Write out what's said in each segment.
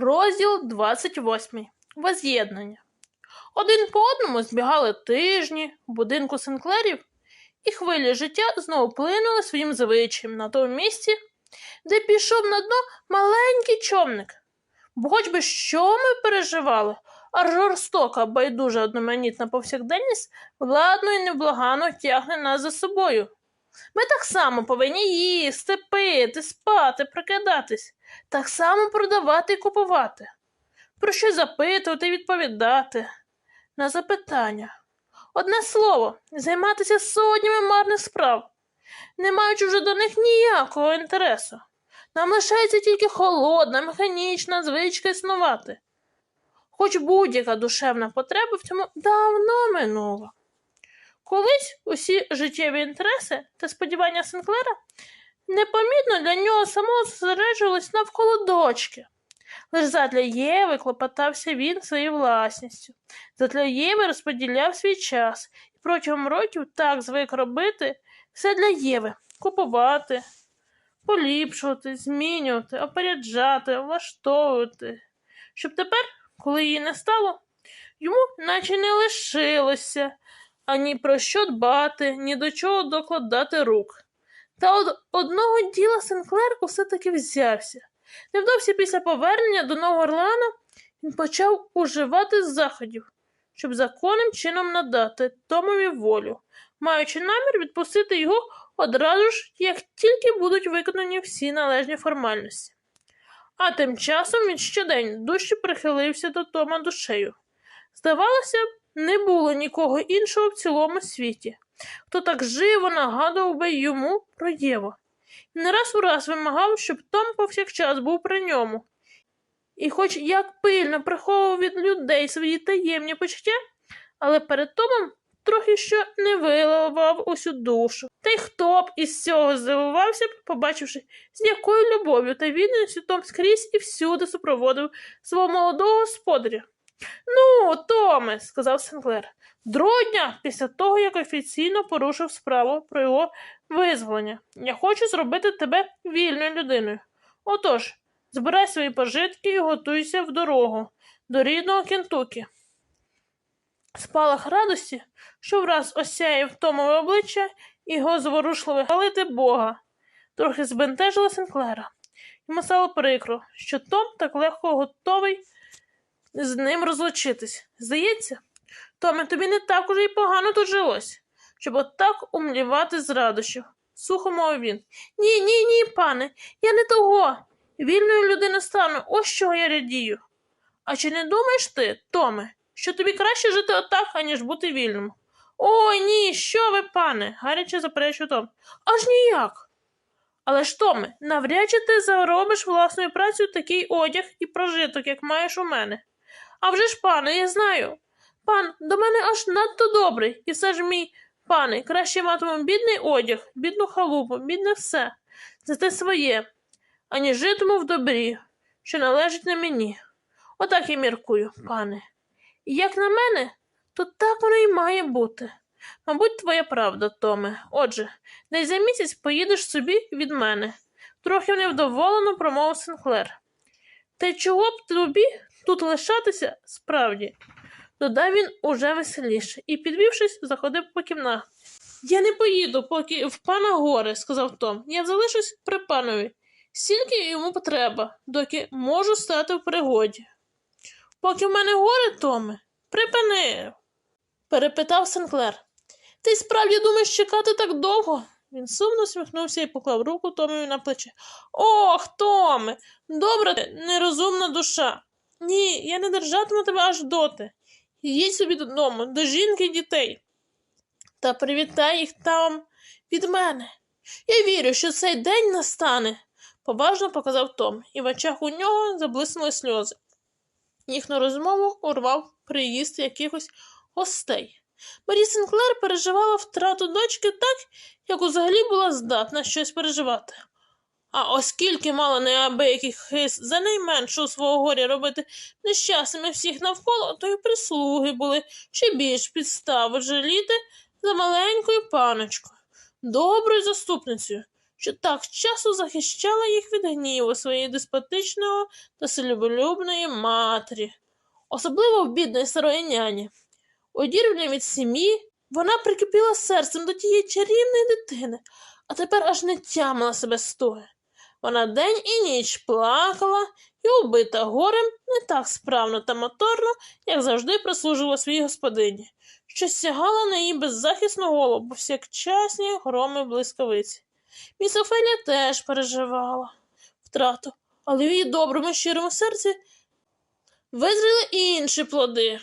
Розділ 28. Воз'єднання. Один по одному збігали тижні в будинку Сенклерів, і хвилі життя знову плинули своїм звичаєм на тому місці, де пішов на дно маленький човник. Бо хоч би що ми переживали, а жорстока, байдужа одноманітна повсякденність владно і невблагано тягне нас за собою. Ми так само повинні їсти, пити, спати, прикидатись, так само продавати і купувати, про що запитувати і відповідати на запитання. Одне слово, займатися сотнями марних справ, не маючи вже до них ніякого інтересу. Нам лишається тільки холодна, механічна звичка існувати. Хоч будь-яка душевна потреба в цьому давно минула. Колись усі життєві інтереси та сподівання Сенклера непомітно для нього самого зосереджувались навколо дочки. Лиш задля Єви клопотався він своєю власністю. Задля Єви розподіляв свій час і протягом років так звик робити все для Єви купувати, поліпшувати, змінювати, опереджати, влаштовувати. Щоб тепер, коли її не стало, йому наче не лишилося ані про що дбати, ні до чого докладати рук. Та од одного діла Сенклер усе-таки взявся. Невдовзі після повернення до Нового Орлеана він почав уживати заходів, щоб законним чином надати Томові волю, маючи намір відпустити його одразу ж, як тільки будуть виконані всі належні формальності. А тим часом він щодень дужче прихилився до Тома душею. Здавалося б, не було нікого іншого в цілому світі, хто так живо нагадував би йому про Єву. І не раз у раз вимагав, щоб Том повсякчас був при ньому. І хоч як пильно приховував від людей свої таємні почуття, але перед Томом трохи що не виливав усю душу. Та й хто б із цього здивувався побачивши, з якою любов'ю та відданістю Том скрізь і всюди супроводив свого молодого господаря. Ну, Томе, сказав Сенклер, другого після того, як офіційно порушив справу про його визволення. Я хочу зробити тебе вільною людиною. Отож, збирай свої пожитки і готуйся в дорогу до рідного Кентукі. Спалах радості, що враз осяяв Томове обличчя його зворушливе галити Бога, трохи збентежила Сенклера. Йому стало прикро, що Том так легко готовий з ним розлучитись. Здається, Томе, тобі не так уже й погано тут жилось, щоб отак умлівати з радощів. Сухо мовив він. Ні, ні, ні, пане, я не того. Вільною людиною стану, ось чого я радію. А чи не думаєш ти, Томе, що тобі краще жити отак, аніж бути вільним? Ой, ні, що ви, пане, гаряче заперечив Том. Аж ніяк. Але ж, Томе, навряд чи ти заробиш власною працею такий одяг і прожиток, як маєш у мене. А вже ж, пане, я знаю. Пан до мене аж надто добрий, і все ж мій, пане, краще матиму бідний одяг, бідну халупу, бідне все, за те своє, ані житиму в добрі, що належить на мені. Отак я міркую, пане. І як на мене, то так воно й має бути. Мабуть, твоя правда, Томе. Отже, десь за місяць поїдеш собі від мене. Трохи невдоволено промовив Сенклер. Та чого б тобі тут лишатися справді? додав він уже веселіше і, підвівшись, заходив по кімнаті. Я не поїду, поки в пана горе, сказав Том. Я залишусь при панові. Стільки йому потреба, доки можу стати в пригоді. Поки в мене горе, Томе, припини, перепитав Сенклер. Ти справді думаєш чекати так довго? Він сумно сміхнувся і поклав руку Томові на плече. Ох, Томе, добра нерозумна душа. Ні, я не держатиму тебе аж доти. Їдь собі додому, до жінки і дітей. Та привітай їх там від мене. Я вірю, що цей день настане, поважно показав Том, і в очах у нього заблиснули сльози. Їхню розмову урвав приїзд якихось гостей. Марі Сенклер переживала втрату дочки так, як взагалі була здатна щось переживати. А оскільки мала неабиякий хист за найменшого свого горя робити нещасними всіх навколо, то й прислуги були ще більш підстави жаліти за маленькою паночкою, доброю заступницею, що так часто захищала їх від гніву своєї деспотичного та селюболюбної матері, особливо в бідної старої няні. Одірвана від сім'ї, вона прикипіла серцем до тієї чарівної дитини, а тепер аж не тямила себе стоя. Вона день і ніч плакала і, убита горем, не так справно та моторно, як завжди прислужувала своїй господині, що сягала на її беззахисну голову повсякчасні громи блискавиці. Міс Офелія теж переживала втрату, але в її доброму щирому серці визріли інші плоди.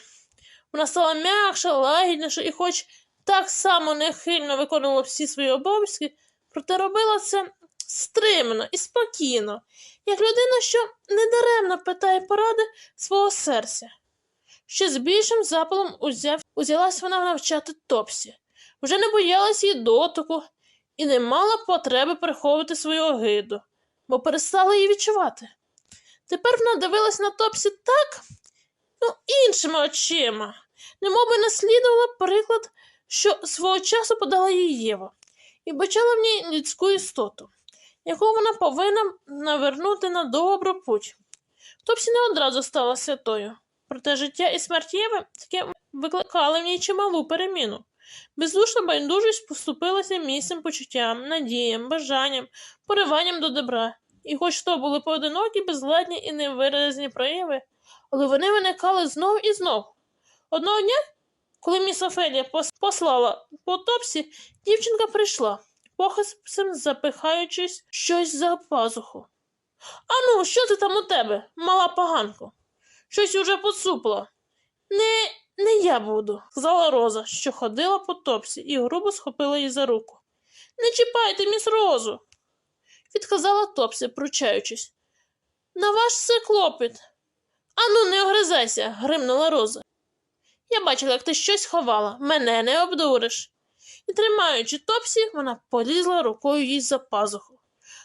Вона стала м'якша, лагідніша і, хоч так само нехильно виконувала всі свої обов'язки, проте робила це стримано і спокійно, як людина, що недаремно питає поради свого серця. Ще з більшим запалом узяв, узялась вона навчати Топсі, вже не боялась її дотику і не мала потреби приховувати свою огиду, бо перестала її відчувати. Тепер вона дивилась на Топсі так, ну, іншими очима, немов би наслідувала приклад, що свого часу подала їй Єва, і бачила в ній людську істоту, яку вона повинна навернути на добру путь. Топсі не одразу стала святою, проте життя і смерть Єви таки викликали в ній чималу переміну. Бездушна байдужість поступилася місцем почуттям, надіям, бажанням, пориванням до добра. І хоч то були поодинокі, безладні і невиразні прояви, але вони виникали знов і знов. Одного дня, коли міс Офелія послала по топсі, дівчинка прийшла, похисцем запихаючись щось за пазуху. Ану, що це там у тебе, мала поганко? Щось уже поцупло. Не, не я буду, сказала Роза, що ходила по топсі і грубо схопила її за руку. Не чіпайте, міс Розу, відказала Топсі, пручаючись. На ваш це клопіт. Ану, не огризайся, гримнула Роза. Я бачила, як ти щось ховала, мене не обдуриш. І, тримаючи Топсі, вона полізла рукою їй за пазуху.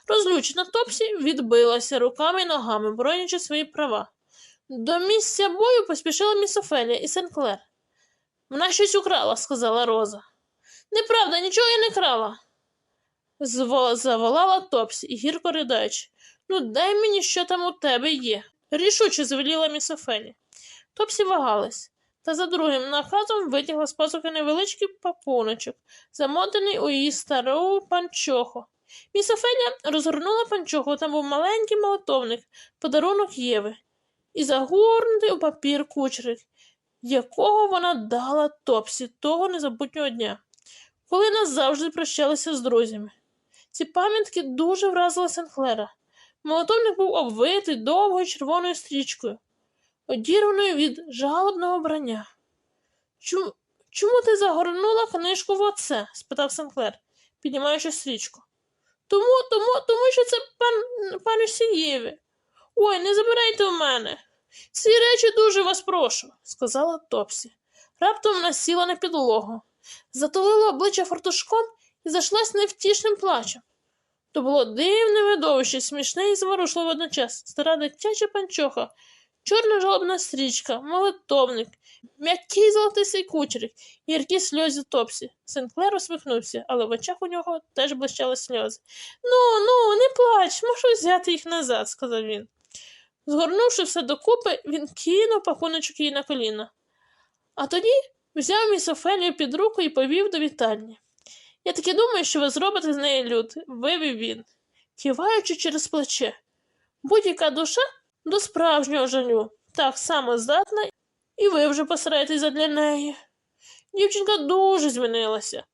Розлючена Топсі відбилася руками і ногами, боронячи свої права. До місця бою поспішила міс Офелія і Сенклер. Вона щось украла, сказала Роза. Неправда, нічого я не крала. Заволала Топсі і гірко riдаючи. Ну, дай мені, що там у тебе є. Рішуче звеліла міс Офелія. Топсі вагалась, та за другим наказом витягла з пазухи невеличкий папуночок, замотаний у її стару панчоху. Міс Офелія розгорнула панчоху, там був маленький молотовник, подарунок Єви, і загорнутий у папір кучерик, якого вона дала Топсі того незабутнього дня, коли назавжди прощалися з друзями. Ці пам'ятки дуже вразили Сенклера. Молотовник був обвитий довгою червоною стрічкою, одірваною від жалобного брання. Чому, чому ти загорнула книжку в оце? спитав Сенклер, піднімаючи стрічку. Тому, тому, тому що це пан, пану Сієві. Ой, не забирайте у мене. Ці речі дуже вас прошу, сказала Топсі. Раптом вона сіла на підлогу, затулила обличчя фартушком і зашлась невтішним плачем. То було дивне видовище, смішне і зворушливе водночас. Стара дитяча панчоха, чорна жалобна стрічка, молитовник, м'який золотистий кучерик, гіркі сльози Топсі. Сенклер усміхнувся, але в очах у нього теж блищали сльози. Ну, ну, не плач, можу взяти їх назад, сказав він. Згорнувши все докупи, він кинув пакуночок їй на коліна. А тоді взяв міс під руку і повів до вітальні. Я таки думаю, що ви зробите з неї люд, вивів він, киваючи через плече. Будь-яка душа до справжнього жалю, так само здатна, і ви вже постараєтесь задля неї. Дівчинка дуже змінилася.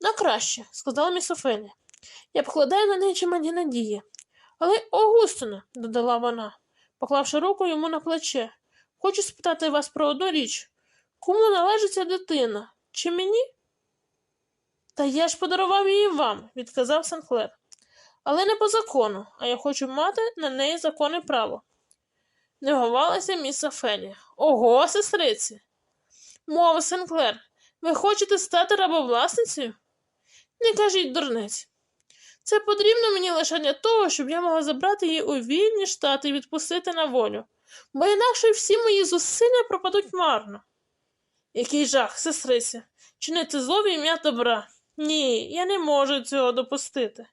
На краще, сказала міс Офелія. Я покладаю на неї чималі надії. Але, Огустина, додала вона, поклавши руку йому на плече, хочу спитати вас про одну річ. Кому належить ця дитина? Чи мені? Та я ж подарував її вам, відказав Сенклер. Але не по закону, а я хочу мати на неї законне право. Не говалася міс Офелія. Ого, сестриці. Мова Сенклер, ви хочете стати рабовласницею? Не кажіть дурниць. Це потрібно мені лише для того, щоб я могла забрати її у вільні штати і відпустити на волю, бо інакше всі мої зусилля пропадуть марно. Який жах, сестриці, чинити зло в ім'я добра. Ні, я не можу цього допустити.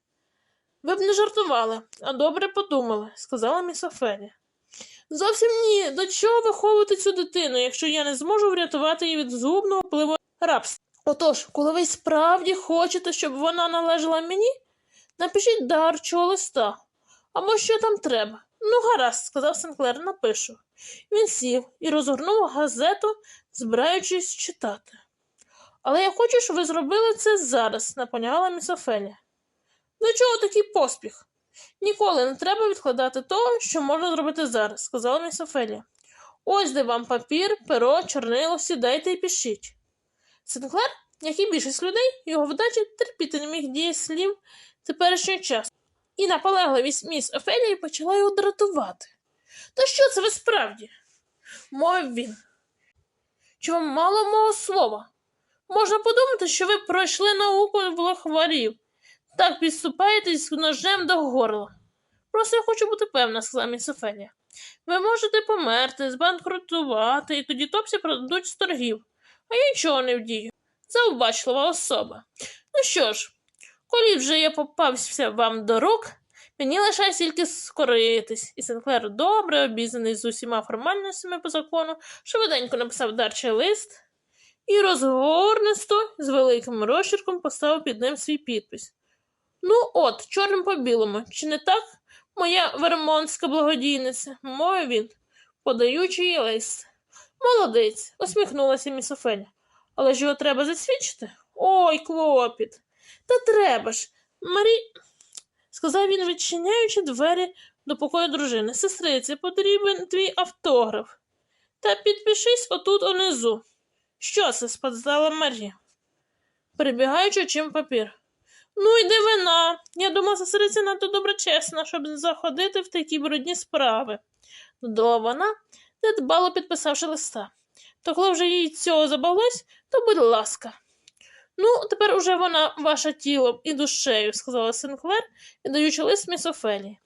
Ви б не жартували, а добре подумали, сказала міс Офелія. Зовсім ні. До чого виховувати цю дитину, якщо я не зможу врятувати її від згубного впливу рабства? Отож, коли ви справді хочете, щоб вона належала мені, напишіть дарчого листа. Або що там треба. Ну, гаразд, сказав Сенклер, напишу. Він сів і розгорнув газету, збираючись читати. Але я хочу, щоб ви зробили це зараз, наполягала міс Офелія. До чого такий поспіх? Ніколи не треба відкладати того, що можна зробити зараз, сказала міс Офелія. Ось де вам папір, перо, чорнило, сідайте і пишіть. Сенклер, як і більшість людей, його вдачі терпіти не міг дії слів теперішнього часу. І наполегливість міс Офелії почала його дратувати. Та що це ви справді? мовив він. Чи вам мало мого слова? Можна подумати, що ви пройшли науку влахварів. Так підступаєтесь ножем до горла. Просто я хочу бути певна, сказала міс Офелія. Ви можете померти, збанкрутувати, і тоді топсі продадуть з торгів, а я нічого не вдію. Завбачлива особа. Ну що ж, коли вже я попався вам до рук, мені лишається тільки скоритись. І Сенклер, добре обізнаний з усіма формальностями по закону, швиденько написав дарчий лист і розгорнисто з великим розчерком поставив під ним свій підпис. Ну, от, чорним по білому, чи не так, моя вермонтська благодійниця, мовив він, подаючи їй лист. Молодець, усміхнулася міс Офеля. Але ж його треба засвідчити? Ой, клопіт. Та треба ж. Марі, сказав він, відчиняючи двері до покою дружини. Сестриці, потрібен твій автограф. Та підпишись отут унизу. Що це? спитала Марі, перебігаючи чим папір. Ну, йди вина. Я думала, сестриця надто доброчесна, щоб заходити в такі брудні справи. Додала вона, недбало підписавши листа. То коли вже їй цього забавлось, то будь ласка. Ну, тепер уже вона ваше тілом і душею, сказала Сенклер, віддаючи лист міс Офелії.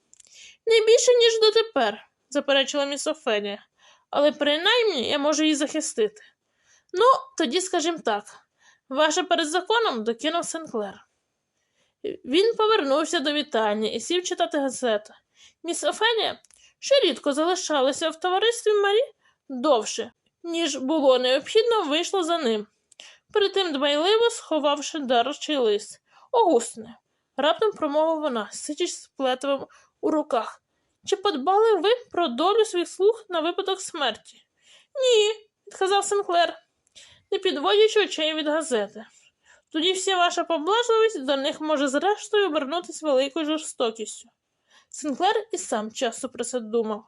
Не більше, ніж дотепер, заперечила міс Офелія, але принаймні я можу її захистити. Ну, тоді скажімо так, ваше перед законом докинув Сенклер. Він повернувся до вітальні і сів читати газету. Міс Офелія, що рідко залишалася в товаристві Марі довше, ніж було необхідно, вийшла за ним. Перед тим дбайливо сховавши дарчий лист. Огустне, раптом промовила вона, сичись з плетивом у руках. Чи подбали ви про долю своїх слуг на випадок смерті? Ні, відказав Сенклер, не підводячи очей від газети. Тоді вся ваша поблажливість до них може зрештою обернутися великою жорстокістю. Синклер і сам часто про це думав,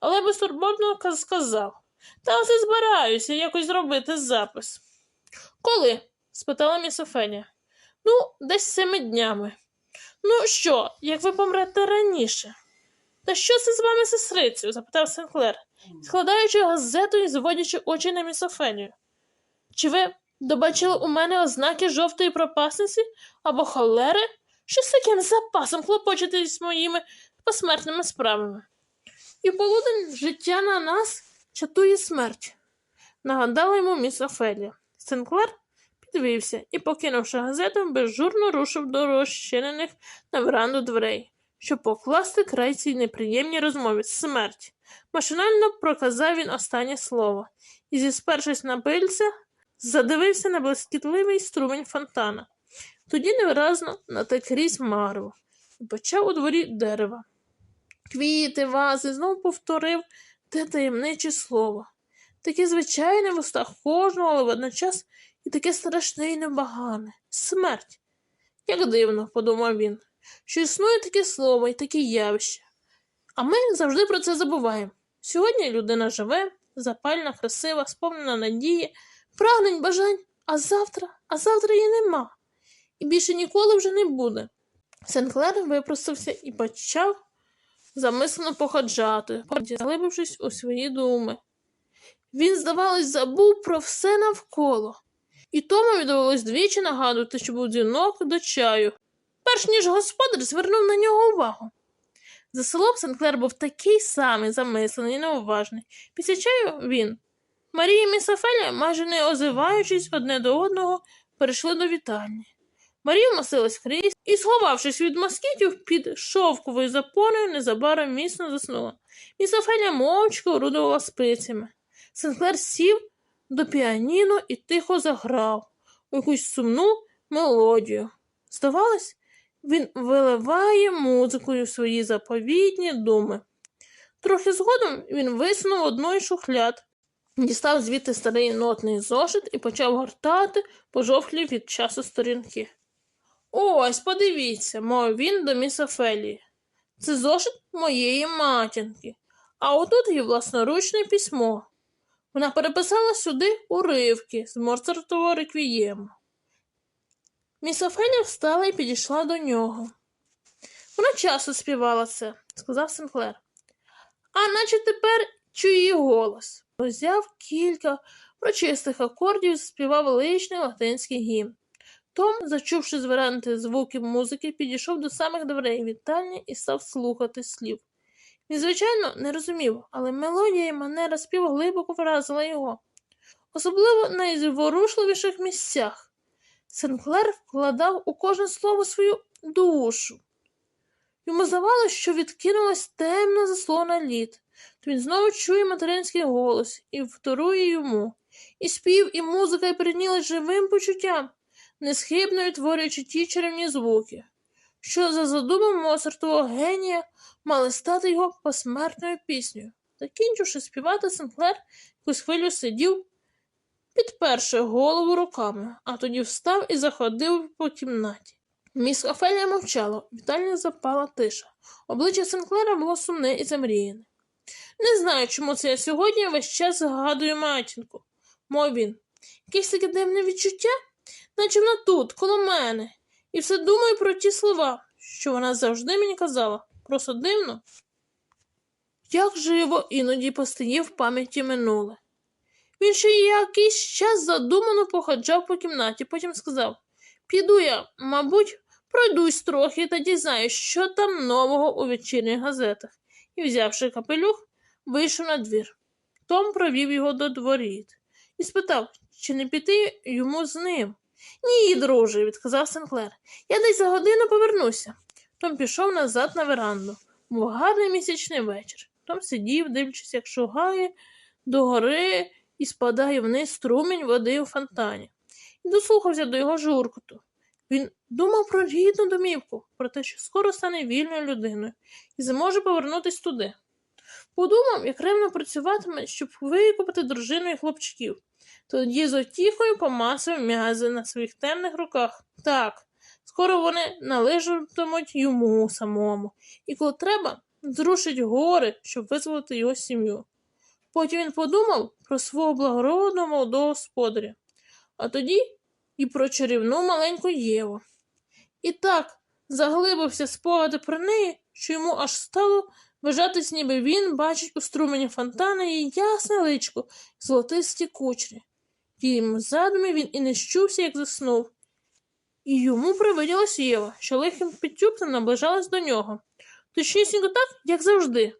але безтурботно сказав Та ось і збираюся якось зробити запис. Коли? спитала міс Офелія. Ну, десь цими днями. Ну що, як ви помрете раніше? Та що це з вами, сестрицею? запитав Сенклер, складаючи газету і зводячи очі на міс Офелію. Чи ви добачили у мене ознаки жовтої пропасниці або холери? Що з таким запасом хлопочетесь моїми посмертними справами? І полудень життя на нас чатує смерть, нагадала йому міс Офелія. Сенклер підвівся і, покинувши газету, безжурно рушив до розчинених на веранду дверей, щоб покласти край цій неприємній розмові смерть. Машинально проказав він останнє слово і, зіспершись на пильця, задивився на блискітливий струмень фонтана. Тоді невиразно натек крізь марву і почав у дворі дерева. Квіти, вази, знов повторив те таємниче слово. Таке звичайне в устах кожного, але водночас і таке страшне і небагане смерть. Як дивно, подумав він, що існує таке слово і таке явище. А ми завжди про це забуваємо. Сьогодні людина живе, запальна, красива, сповнена надії, прагнень, бажань, а завтра, а завтра її нема. І більше ніколи вже не буде. Сенклер випростався і почав замислено походжати, заглибившись у свої думи. Він, здавалось, забув про все навколо, і тому довелось двічі нагадувати, що був дзвінок до чаю, перш ніж господар звернув на нього увагу. За селом Сенклер був такий самий замислений і неуважний. Після чаю він, Марія і міс Офелія, майже не озиваючись одне до одного, перейшли до вітальні. Марія носилась крізь і, сховавшись від москітів під шовковою запоною, незабаром міцно заснула. Міс Офелія мовчки орудувала спицями. Сенклер сів до піаніно і тихо заграв у якусь сумну мелодію. Здавалось, він виливає музикою свої заповітні думи. Трохи згодом він висунув одну із шухляд, дістав звідти старий нотний зошит і почав гортати пожовклі від часу сторінки. Ось, подивіться, мовив він до міс Офелії. Це зошит моєї матінки, а отут її власноручне письмо. Вона переписала сюди уривки з Моцартового реквієму. Міс Офелія встала і підійшла до нього. Вона часто співала це, сказав Сенклер. А наче тепер чую її голос. Взяв кілька прочистих акордів і заспівав величний латинський гімн. Том, зачувши з веранди звуки музики, підійшов до самих дверей вітальні і став слухати слів. Він, звичайно, не розумів, але мелодія і манера співу глибоко вразила його, особливо на найзворушливіших місцях. Сенклер вкладав у кожне слово свою душу. Йому здавалося, що відкинулась темна заслона то він знову чує материнський голос і вторує йому. І спів, і музика прийняли живим почуттям, несхибно утворюючи ті чарівні звуки, що за задумом Моцартового генія мали стати його посмертною піснею. Закінчивши співати, Сенклер якусь хвилю сидів, підперши голову руками, а тоді встав і заходив по кімнаті. Міс Офелія мовчала, в вітальні запала тиша. Обличчя Сенклера було сумне і замріяне. Не знаю, чому це я сьогодні весь час згадую матінку, мов він. Якесь таке дивне відчуття, наче вона тут, коло мене, і все думаю про ті слова, що вона завжди мені казала. Просто дивно. Як живо іноді постає в пам'яті минуле. Він ще якийсь час задумано походжав по кімнаті, потім сказав Піду я, мабуть, пройдусь трохи та дізнаюсь, що там нового у вечірніх газетах, і, взявши капелюх, вийшов на двір. Том провів його до дворіт і спитав, чи не піти йому з ним. Ні, друже, відказав Сенклер. Я десь за годину повернуся. Том пішов назад на веранду. Був гарний місячний вечір. Том сидів, дивлячись, як шугає до гори і спадає вниз струмінь води у фонтані, і дослухався до його журкоту. Він думав про рідну домівку, про те, що скоро стане вільною людиною і зможе повернутися туди. Подумав, як ревно працюватиме, щоб викупити дружину і хлопчиків. Тоді з отіхою помасив м'язи на своїх темних руках. Так, скоро вони належатимуть йому самому, і коли треба, зрушить гори, щоб визволити його сім'ю. Потім він подумав про свого благородного молодого господаря, а тоді і про чарівну маленьку Єву. І так заглибився спогади про неї, що йому аж стало вважатись, ніби він бачить у струмені фонтана її ясне личко, золотисті кучері. В їм задумі він і не щувся, як заснув. І йому привиділась Єва, що лихим підтюпцем наближалась до нього. Точнісінько так, як завжди,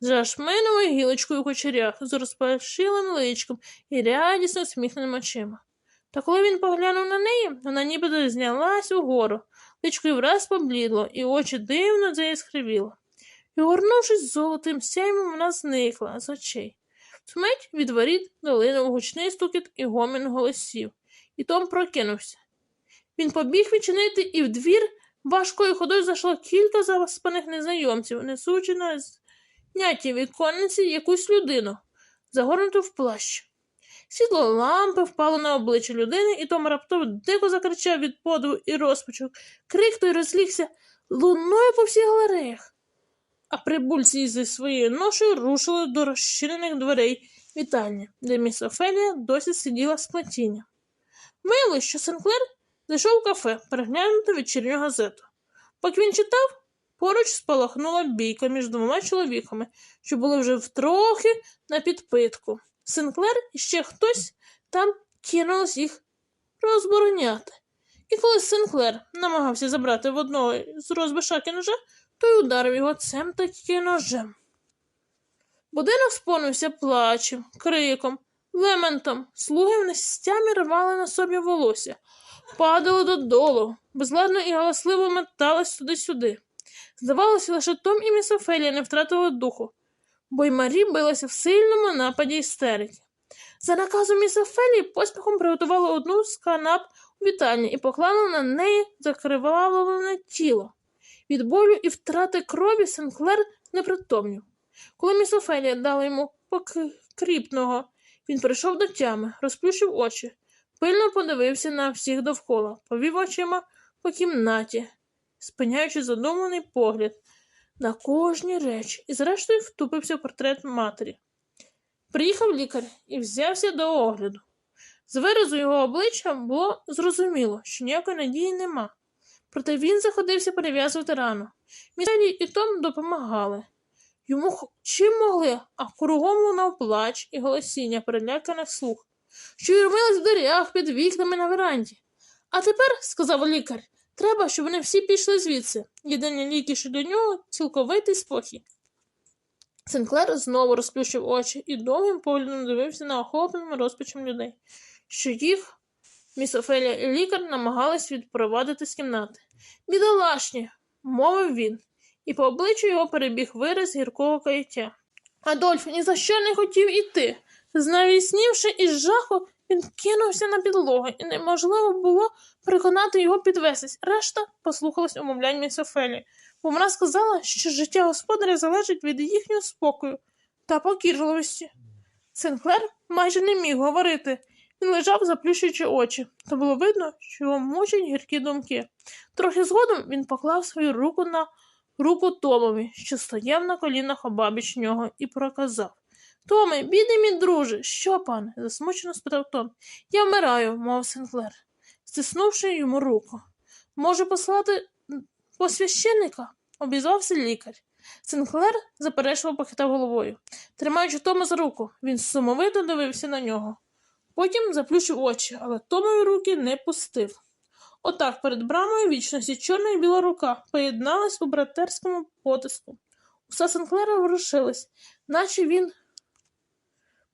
з жашменовою гілочкою у кучерях, з розпашилим личком і радісно усміхненим очима. Та коли він поглянув на неї, вона нібито знялась угору, личко враз поблідло, і очі дивно заіскривіло. І, горнувшись золотим сяймом, вона зникла з очей. Смить від воріт долинув гучний стукіт і гомін голосів, і Том прокинувся. Він побіг відчинити, і в двір важкою ходою зайшло кілька заспаних незнайомців, несучи на знятій віконниці якусь людину, загорнуту в плащ. Світло лампи впало на обличчя людини, і Том раптово дико закричав від подиву і розпачу. Крик той розлігся луною по всіх галереях. А прибульці зі своєю ношею рушили до розчинених дверей вітальні, де міс Офелія досі сиділа з платіння. Виявилось, що Сенклер зайшов в кафе переглянути вечірню газету. Поки він читав, поруч спалахнула бійка між двома чоловіками, що були вже втрохи на підпитку. Сенклер і ще хтось там кинулось їх розбороняти. І коли Сенклер намагався забрати в одного з розбишаки ножа, той ударив його цим таки ножем. Будинок сповнився плачем, криком, лементом. Слуги в нестямі рвали на собі волосся, падали додолу, безладно і галасливо метались туди-сюди. Здавалося, лише Том і міс Офелія не втратили духу, бо й Марі билася в сильному нападі істерики. За наказом міс Офелії поспіхом приготували одну з канап у вітальні і поклали на неї закривавлене тіло. Від болю і втрати крові Сенклер непритомнів. Коли міс Офелія дала йому покріпного, він прийшов до тями, розплющив очі, пильно подивився на всіх довкола, повів очима по кімнаті, спиняючи задуманий погляд на кожні речі, і зрештою втупився в портрет матері. Приїхав лікар і взявся до огляду. З виразу його обличчя було зрозуміло, що ніякої надії нема. Проте він заходився перев'язувати рану. Міселі і Том допомагали. Йому чим могли, а кругом лунав плач і голосіння переляканих слух, що юрмились в дверях під вікнами на веранді. А тепер, сказав лікар, треба, щоб вони всі пішли звідси. Єдині ліки, що для нього цілковитий спокій. Сенклер знову розплющив очі і довгим поглядом дивився на охопленим розпачем людей, що їх міс Офелія і лікар намагались відпровадити з кімнати. Бідолашні, мовив він, і по обличчю його перебіг вираз гіркого каяття. Адольф ні за що не хотів іти. Знавіснівши із жаху, він кинувся на підлогу, і неможливо було переконати його підвестись. Решта послухалась умовлянь міс Офелії, бо вона сказала, що життя господаря залежить від їхнього спокою та покірливості. Сенклер майже не міг говорити. Він лежав, заплющуючи очі, та було видно, що його мучать гіркі думки. Трохи згодом він поклав свою руку на руку Томові, що стояв на колінах обабіч нього, і проказав Томе, бідний мій друже, що, пане? засмучено спитав Том. Я вмираю, мов Сенклер, стиснувши йому руку. Можу послати м, по священника? обізвався лікар. Сенклер заперечливо похитав головою. Тримаючи Тома за руку, він сумовито дивився на нього. Потім заплющив очі, але Томові руки не пустив. Отак перед брамою вічності чорна і біла рука поєдналась у братерському потиску. Уста Сенклера ворушились, наче він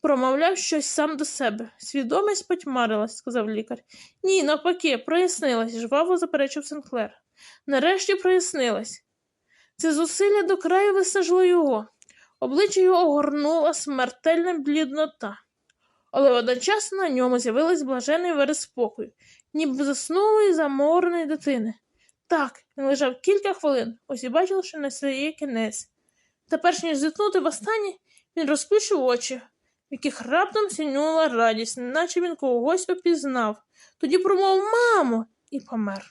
промовляв щось сам до себе. Свідомість потьмарилась, сказав лікар. Ні, навпаки, прояснилась, жваво заперечив Сенклер. Нарешті прояснилась. Це зусилля до краю висажило його. Обличчя його огорнула смертельна бліднота. Але водночас на ньому з'явилась блажений вираз спокою, ніби заснулої замореної дитини. Так, він лежав кілька хвилин, ось і бачив, що настає кінець. Та перш ніж зітнути востаннє, він розплющив очі, в яких раптом сяйнула радість, наче він когось опізнав. Тоді промовив мамо і помер.